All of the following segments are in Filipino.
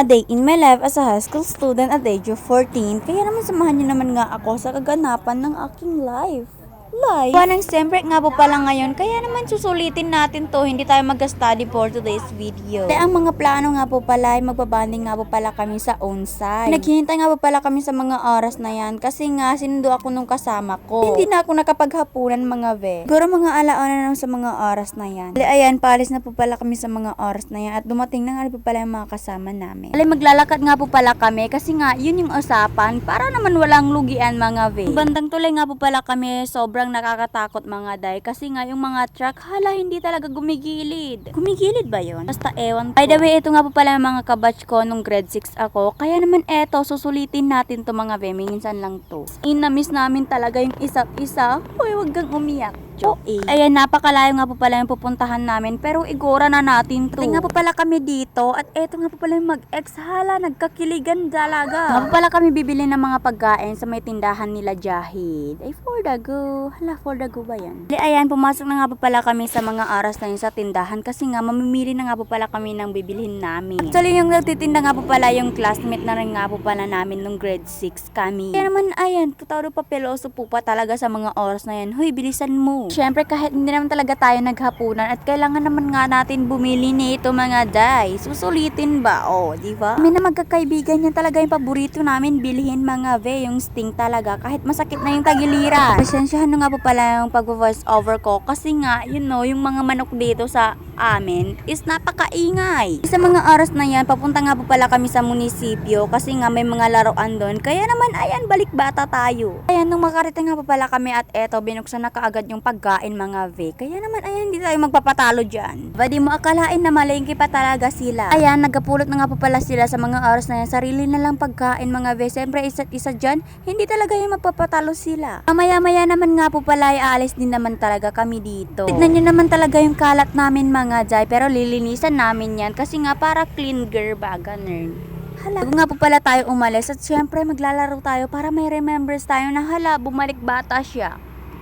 A day in my life as a high school student at age of 14. Kaya naman samahan niyo naman nga ako sa kaganapan ng aking life. Life? Parang siyempre nga po pala ngayon, kaya naman susulitin natin to, hindi tayo mag-study for today's video. Kaya ang mga plano nga po pala ay magbabanding nga po pala kami sa on-site. Naghihintay nga po pala kami sa mga oras na yan kasi nga sinundo ako nung kasama ko. Hindi na ako nakapaghapunan mga ve. Siguro mga alauna na sa mga oras na yan. Bali, ayan, paalis na po pala kami sa mga oras na yan at dumating na nga po pala yung mga kasama namin. Bali, maglalakad nga po pala kami kasi nga yun yung usapan para naman walang lugian mga ve. Bandang tulay nga po pala kami sobrang nakakatakot mga day kasi nga yung mga truck hala hindi talaga gumigilid. Gumigilid ba yon? Basta ewan. By the way, ito nga po pala mga kabatch ko nung grade 6 ako. Kaya naman eto, susulitin natin to mga ve. Minsan lang to. In-miss namin talaga yung isa't isa. Hoy, wag kang umiyak. Joke. Ayan, napakalayo nga po pala yung pupuntahan namin. Pero igora na natin to. Tingnan po pala kami dito. At eto nga po pala yung mag-ex. Hala, nagkakiligan dalaga. Nga po pala kami bibili ng mga pagkain sa may tindahan nila Jahid. Ay, for the go. Hala, for the go ba yan? Ayan, pumasok na nga po pala kami sa mga oras na yun sa tindahan. Kasi nga, mamimili na nga po pala kami ng bibilhin namin. Actually, yung nagtitinda nga po pala yung classmate na rin nga po pala namin nung grade 6 kami. Kaya naman, ayan, tutaro papeloso po pa talaga sa mga oras na yan. Hoy, bilisan mo. Siyempre, kahit hindi naman talaga tayo naghapunan at kailangan naman nga natin bumili nito mga day. Susulitin ba? O, oh, di ba? Kami na magkakaibigan yan talaga yung paborito namin bilhin mga ve, yung sting talaga. Kahit masakit na yung tagiliran. Pasensyahan na nga po pala yung pag-voice over ko kasi nga, you know, yung mga manok dito sa amin is napakaingay. Sa mga oras na yan, papunta nga po pala kami sa munisipyo kasi nga may mga laruan doon. Kaya naman, ayan, balik bata tayo. Ayan, nung makarating nga po pala kami at eto, binuksan na kaagad yung pagkain mga ve. Kaya naman, ayan, hindi tayo magpapatalo dyan. Pwede mo akalain na malingki pa talaga sila. Ayan, nagkapulot na nga po pala sila sa mga oras na yan. Sarili na lang pagkain mga ve. Siyempre, isa't isa dyan, hindi talaga yung magpapatalo sila. Mamaya-maya naman nga po pala, ay aalis din naman talaga kami dito. Tignan nyo naman talaga yung kalat namin mga jay, pero lilinisan namin yan kasi nga para clean girl ba, ganun. Hala. Nga po pala tayo umalis at syempre maglalaro tayo para may remembers tayo na hala, bumalik bata siya.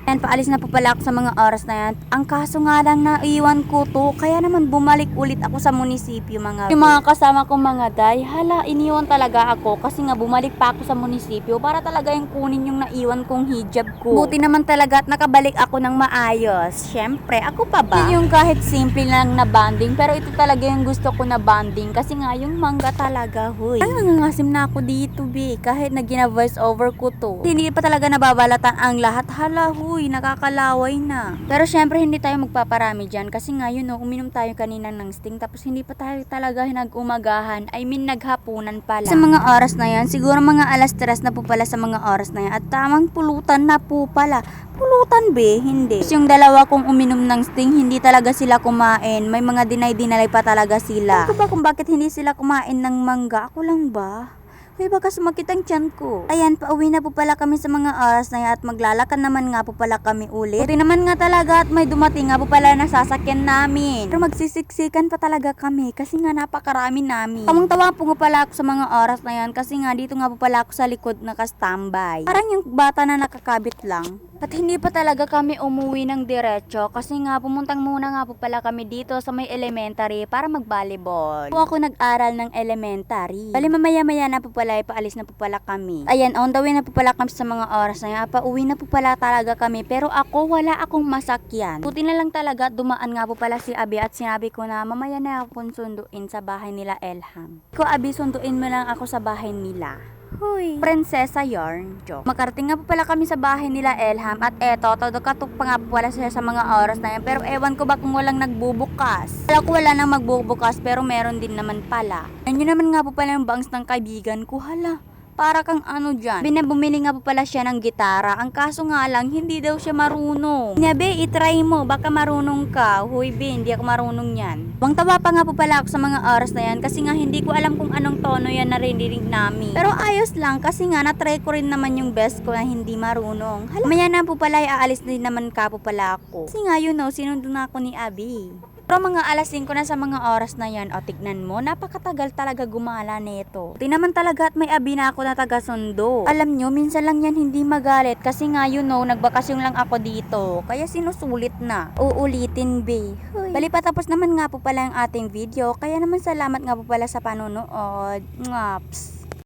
Yan, paalis na po pala ako sa mga oras na yan. Ang kaso nga lang naiwan ko to, kaya naman bumalik ulit ako sa munisipyo mga Yung mga kasama kong mga day, hala, iniwan talaga ako kasi nga bumalik pa ako sa munisipyo para talaga yung kunin yung naiwan kong hijab ko. Buti naman talaga at nakabalik ako ng maayos. Syempre, ako pa ba? Yun yung kahit simple lang na banding, pero ito talaga yung gusto ko na banding kasi nga yung mangga talaga, huy. Ay, nangangasim na ako dito, be. Kahit na gina-voice over ko to. Hindi pa talaga nababalatan ang lahat. Hala, huy, nakakalaway na. Pero syempre, hindi tayo magpaparami dyan kasi nga, yun know, uminom tayo kanina ng sting tapos hindi pa tayo talaga nag-umagahan. I mean, naghapunan pala. Sa mga oras na yan, siguro mga alas tres na po pala sa mga oras na yan at tamang pulutan na po pala. Pulutan be, hindi. Tapos yung dalawa kong uminom ng sting, hindi talaga sila kumain. May mga dinay-dinalay pa talaga sila. Ano ba kung bakit hindi sila kumain ng mangga? Ako lang ba? Uy, baka sumakit ang tiyan ko. Ayan, pauwi na po pala kami sa mga oras na yan at maglalakad naman nga po pala kami ulit. Buti naman nga talaga at may dumating nga po pala na sasakyan namin. Pero magsisiksikan pa talaga kami kasi nga napakarami namin. Tamang-tawa po nga pala ako sa mga oras na yan kasi nga dito nga po pala ako sa likod nakastambay. Parang yung bata na nakakabit lang. At hindi pa talaga kami umuwi ng diretso kasi nga pumuntang muna nga po pala kami dito sa may elementary para mag-volleyball. Po ako nag-aral ng elementary. Bali mamaya-maya na po pala, paalis na po pala kami. Ayan, on the way na po pala kami sa mga oras na yan. Pauwi na po pala talaga kami pero ako wala akong masakyan. Buti na lang talaga dumaan nga po pala si Abi at sinabi ko na mamaya na ako sunduin sa bahay nila Elham. Ko Abi sunduin mo lang ako sa bahay nila. Hoy. Prinsesa Yarn. Joke. Makarating nga po pala kami sa bahay nila Elham at eto, todo katok pa nga po pala sila sa mga oras na yan. Pero ewan ko ba kung walang nagbubukas. Wala ko wala nang magbubukas pero meron din naman pala. Yun naman nga po pala yung bangs ng kaibigan ko. Hala, para kang ano dyan. Binabumili nga po pala siya ng gitara. Ang kaso nga lang, hindi daw siya marunong. Nabe, itry mo. Baka marunong ka. Huy, be, hindi ako marunong yan. Bang tawa pa nga po pala ako sa mga oras na yan kasi nga hindi ko alam kung anong tono yan naririnig namin. Pero ayos lang kasi nga natry ko rin naman yung best ko na hindi marunong. Hala, maya na po pala ay aalis din naman ka po pala ako. Kasi nga, you know, sinundo na ako ni Abby. Pero mga alas 5 na sa mga oras na yan, o tignan mo, napakatagal talaga gumala nito. Di naman talaga at may abi ako na taga-sundo. Alam nyo, minsan lang yan hindi magalit kasi nga you know, nagbakasyon lang ako dito. Kaya sinusulit na. Uulitin, be. Huy. Bali patapos naman nga po pala ang ating video. Kaya naman salamat nga po pala sa panonood. Ngaps.